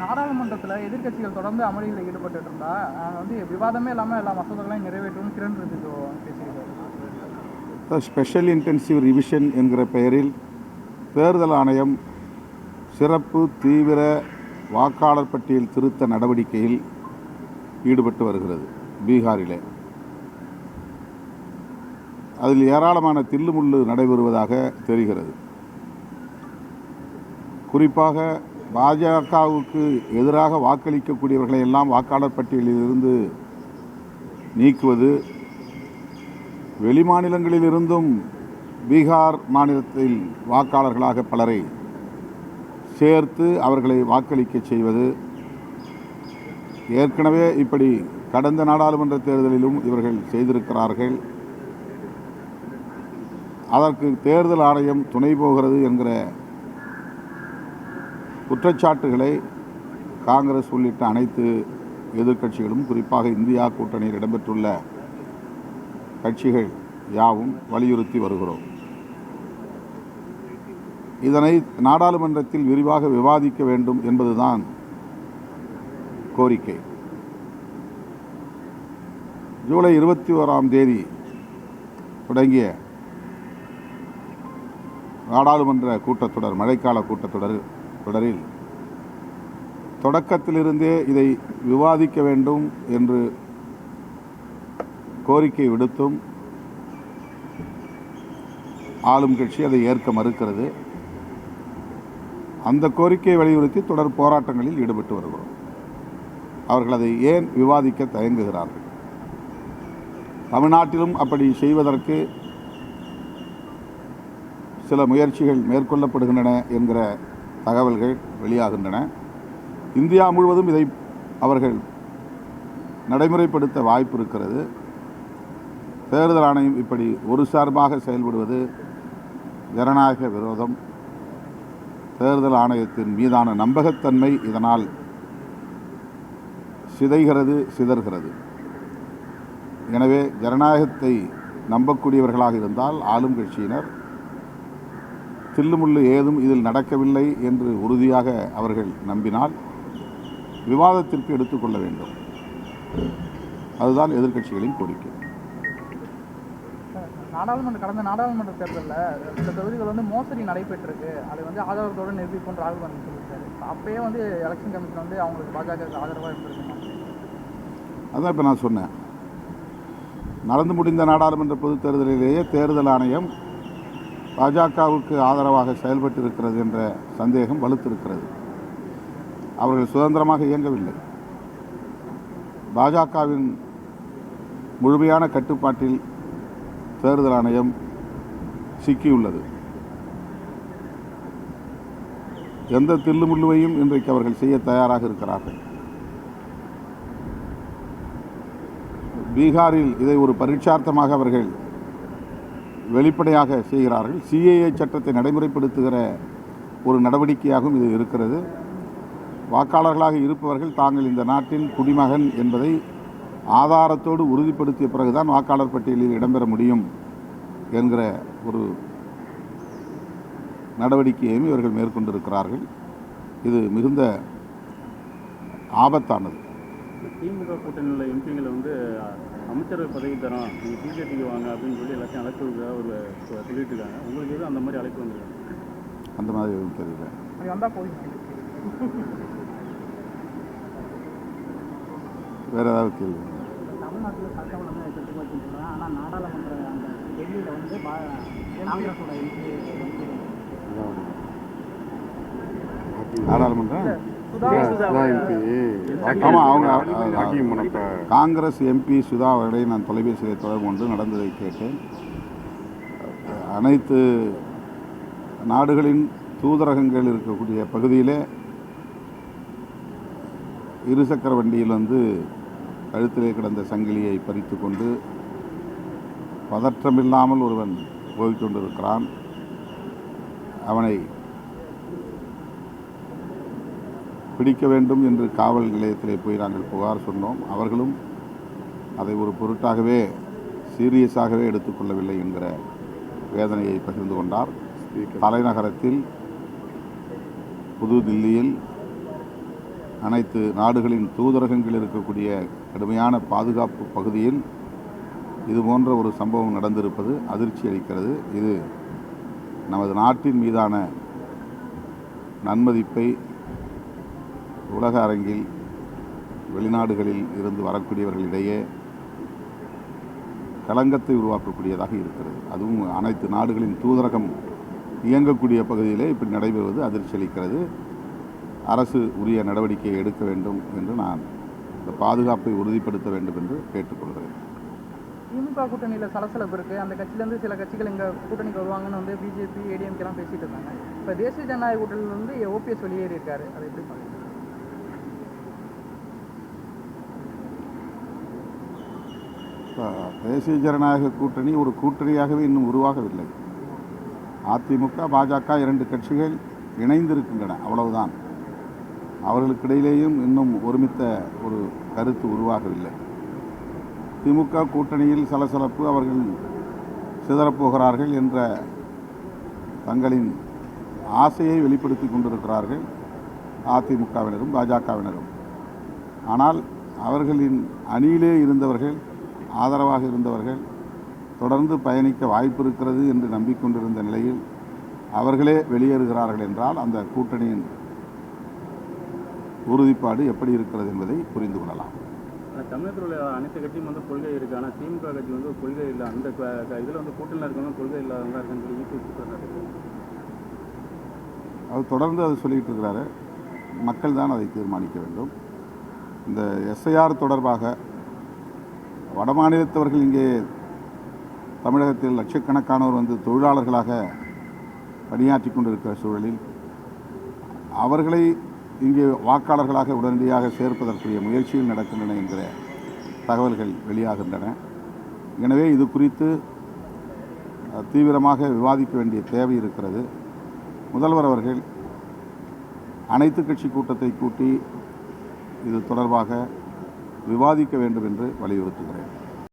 நாடாளுமன்றத்தில் எதிர்க்கட்சிகள் தொடர்ந்து அமளியில் ஈடுபட்டு இருந்தா நாங்கள் வந்து விவாதமே இல்லாமல் எல்லா மசோதாக்களையும் நிறைவேற்றவும் கிரண் ரிஜிஜு பேசியிருக்காரு ஸ்பெஷல் இன்டென்சிவ் ரிவிஷன் என்கிற பெயரில் தேர்தல் ஆணையம் சிறப்பு தீவிர வாக்காளர் பட்டியல் திருத்த நடவடிக்கையில் ஈடுபட்டு வருகிறது பீகாரிலே. அதில் ஏராளமான தில்லுமுள்ளு நடைபெறுவதாக தெரிகிறது. குறிப்பாக பாஜகவுக்கு எதிராக வாக்களிக்கக்கூடியவர்களை எல்லாம் வாக்காளர் பட்டியலிலிருந்து நீக்குவது வெளிமாநிலங்களிலிருந்தும் பீகார் மாநிலத்தில் வாக்காளர்களாக பலரை சேர்த்து அவர்களை வாக்களிக்க செய்வது. ஏற்கனவே இப்படி கடந்த நாடாளுமன்ற தேர்தலிலும் இவர்கள் செய்திருக்கிறார்கள். அதற்கு தேர்தல் ஆணையம் துணை போகிறது என்கிற குற்றச்சாட்டுகளை காங்கிரஸ் உள்ளிட்ட அனைத்து எதிர்க்கட்சிகளும் குறிப்பாக இந்தியா கூட்டணியில் இடம்பெற்றுள்ள கட்சிகள் யாவும் வலியுறுத்தி வருகிறோம். இதனை நாடாளுமன்றத்தில் விரிவாக விவாதிக்க வேண்டும் என்பதுதான் கோரிக்கை. ஜூலை இருபத்தி ஓராம் தேதி தொடங்கிய நாடாளுமன்ற கூட்டத்தொடர் மழைக்கால கூட்டத்தொடர் தொடரில். தொடக்கத்திலிருந்தே இதை விவாதிக்க வேண்டும் என்று கோரிக்கை விடுத்தும் ஆளும் கட்சி அதை ஏற்க மறுக்கிறது. அந்த கோரிக்கையை வலியுறுத்தி தொடர் போராட்டங்களில் ஈடுபட்டு வருகிறோம். அவர்கள் அதை ஏன் விவாதிக்க தயங்குகிறார்கள்? தமிழ்நாட்டிலும் அப்படி செய்வதற்கு சில முயற்சிகள் மேற்கொள்ளப்படுகின்றன என்கிற தகவல்கள் வெளியாகின்றன. இந்தியா முழுவதும் இதை அவர்கள் நடைமுறைப்படுத்த வாய்ப்பு இருக்கிறது. தேர்தல் ஆணையம் இப்படி ஒரு சார்பாக செயல்படுவது ஜனநாயக விரோதம். தேர்தல் ஆணையத்தின் மீதான நம்பகத்தன்மை இதனால் சிதைகிறது சிதறுகிறது. எனவே ஜனநாயகத்தை நம்பக்கூடியவர்களாக இருந்தால் ஆளும் கட்சியினர் தில்லுமுள்ளு ஏதும் இதில் நடக்கவில்லை என்று உறுதியாக அவர்கள் நம்பினால் விவாதத்திற்கு எடுத்துக்கொள்ள வேண்டும். அதுதான் எதிர்க்கட்சிகளின் கோரிக்கை. நாடாளுமன்ற கடந்த நாடாளுமன்ற தேர்தலில் சில தொகுதிகள் வந்து மோசடி நடைபெற்றிருக்கு. அதை வந்து ஆதாரத்தோடு நிரூபிக்கும் ராகுல் காந்தி சொல்லியிருக்காரு. அப்பயே வந்து எலெக்ஷன் கமிஷன் வந்து அவங்களுக்கு பாஜக ஆதரவாக இருந்திருக்குமா? அதான் இப்போ நான் சொன்னேன். நடந்து முடிந்த நாடாளுமன்ற பொதுத் தேர்தலிலேயே தேர்தல் ஆணையம் பாஜகவுக்கு ஆதரவாக செயல்பட்டிருக்கிறது என்ற சந்தேகம் வலுத்திருக்கிறது. அவர்கள் சுதந்திரமாக இயங்கவில்லை. பாஜகவின் முழுமையான கட்டுப்பாட்டில் தேர்தல் ஆணையம் சிக்கியுள்ளது. எந்த தில்லுமுள்ளுவையும் இன்றைக்கு அவர்கள் செய்ய தயாராக இருக்கிறார்கள். பீகாரில் இதை ஒரு பரீட்சார்த்தமாக அவர்கள் வெளிப்படையாக செய்கிறார்கள். சிஏஏ சட்டத்தை நடைமுறைப்படுத்துகிற ஒரு நடவடிக்கையாகவும் இது இருக்கிறது. வாக்காளர்களாக இருப்பவர்கள் தாங்கள் இந்த நாட்டின் குடிமகன் என்பதை ஆதாரத்தோடு உறுதிப்படுத்திய பிறகுதான் வாக்காளர் பட்டியலில் இடம்பெற முடியும் என்கிற ஒரு நடவடிக்கையையும் இவர்கள் மேற்கொண்டிருக்கிறார்கள். இது மிகுந்த ஆபத்தானது. திமுக கூட்டணியில் எம்பிங்களை வந்து அமைச்சரவை பதவி தரோம் நீங்கள் பிஜேபிக்கு வாங்க அப்படின்னு சொல்லி எல்லாத்தையும் அழைப்பு ஒரு சொல்லிட்டு இருக்காங்க. உங்களுக்கு எதுவும் அந்த மாதிரி அழைப்பு வந்துருக்காங்க அந்த மாதிரி எதுவும் தெரியல. அப்படி வந்தால் போதும் வேற ஏதாவது கேள்வி? தமிழ்நாட்டில் வச்சுருக்காங்க ஆனால் நாடாளுமன்ற அந்த டெல்லியில் வந்து காங்கிரஸோட நாடாளுமன்றம் ஆமாம் அவங்க காங்கிரஸ் எம்பி சுதா அவர்களை நான் தொலைபேசியில் தொடர்பு கொண்டு நடந்ததை கேட்டேன். அனைத்து நாடுகளின் தூதரகங்கள் இருக்கக்கூடிய பகுதியிலே இருசக்கர வண்டியில் வந்து கழுத்திலே கிடந்த சங்கிலியை பறித்து கொண்டு பதற்றமில்லாமல் ஒருவன் போய்க் கொண்டிருக்கிறான் அவனை பிடிக்க வேண்டும் என்று காவல் நிலையத்திலே போய் நாங்கள் புகார் சொன்னோம். அவர்களும் அதை ஒரு பொருட்டாகவே சீரியஸாகவே எடுத்துக்கொள்ளவில்லை என்கிற வேதனையை பகிர்ந்து கொண்டார். தலைநகரத்தில் புது தில்லியில் அனைத்து நாடுகளின் தூதரகங்கள் இருக்கக்கூடிய கடுமையான பாதுகாப்பு பகுதியில் இது போன்ற ஒரு சம்பவம் நடந்திருப்பது அதிர்ச்சி அளிக்கிறது. இது நமது நாட்டின் மீதான நன்மதிப்பை உலக அரங்கில் வெளிநாடுகளில் இருந்து வரக்கூடியவர்களிடையே களங்கத்தை உருவாக்கக்கூடியதாக இருக்கிறது. அதுவும் அனைத்து நாடுகளின் தூதரகம் இயங்கக்கூடிய பகுதியிலே இப்படி நடைபெறுவது அதிர்ச்சி அளிக்கிறது அரசு உரிய நடவடிக்கை எடுக்க வேண்டும் என்று நான் இந்த பாதுகாப்பை உறுதிப்படுத்த வேண்டும் என்று கேட்டுக்கொள்கிறேன். திமுக கூட்டணியில் சலசலப்பு இருக்குது அந்த கட்சியிலேருந்து சில கட்சிகள் எங்கள் கூட்டணிக்கு வருவாங்கன்னு வந்து பிஜேபி ஏடிஎம்கெலாம் பேசிட்டு இருந்தாங்க. இப்போ தேசிய ஜனநாயக கூட்டணியிலிருந்து ஓபிஎஸ் வெளியேறி இருக்காரு அதை எப்படி பார்க்குறீங்க? தேசிய ஜனநாயக கூட்டணி ஒரு கூட்டணியாகவே இன்னும் உருவாகவில்லை. அதிமுக பாஜக இரண்டு கட்சிகள் இணைந்திருக்கின்றன அவ்வளவுதான். அவர்களுக்கிடையிலேயும் இன்னும் ஒருமித்த ஒரு கருத்து உருவாகவில்லை. திமுக கூட்டணியில் சலசலப்பு அவர்கள் சிதறப்போகிறார்கள் என்ற தங்களின் ஆசையை வெளிப்படுத்தி கொண்டிருக்கிறார்கள் அதிமுகவினரும் பாஜகவினரும். ஆனால் அவர்களின் அணியிலே இருந்தவர்கள் ஆதரவாக இருந்தவர்கள் தொடர்ந்து பயணிக்க வாய்ப்பு இருக்கிறது என்று நம்பிக்கொண்டிருந்த நிலையில் அவர்களே வெளியேறுகிறார்கள் என்றால் அந்த கூட்டணியின் உறுதிப்பாடு எப்படி இருக்கிறது என்பதை புரிந்து கொள்ளலாம். தமிழகத்தில் உள்ள அனைத்து கட்சியும் வந்து கொள்கை இருக்கு. ஆனால் திமுக கட்சி வந்து கொள்கை இல்லை. அந்த இதில் வந்து கூட்டணியில் இருக்கவங்க கொள்கை இல்லாதவங்க இருக்குன்னு சொல்லி அவர் தொடர்ந்து அதை சொல்லிட்டு இருக்கிறாரு. மக்கள் தான் அதை தீர்மானிக்க வேண்டும். இந்த எஸ்ஐஆர் தொடர்பாக வட மாநிலத்தவர்கள் இங்கே தமிழகத்தில் லட்சக்கணக்கானோர் வந்து தொழிலாளர்களாக பணியாற்றி கொண்டிருக்கிற சூழலில் அவர்களை இங்கே வாக்காளர்களாக உடனடியாக சேர்ப்பதற்குரிய முயற்சிகள் நடக்கின்றன என்கிற தகவல்கள் வெளியாகின்றன. எனவே இது குறித்து தீவிரமாக விவாதிக்க வேண்டிய தேவை இருக்கிறது. முதல்வர் அவர்கள் அனைத்து கட்சி கூட்டத்தை கூட்டி இது தொடர்பாக விவாதிக்க வேண்டும் என்று வலியுறுத்துகிறேன்.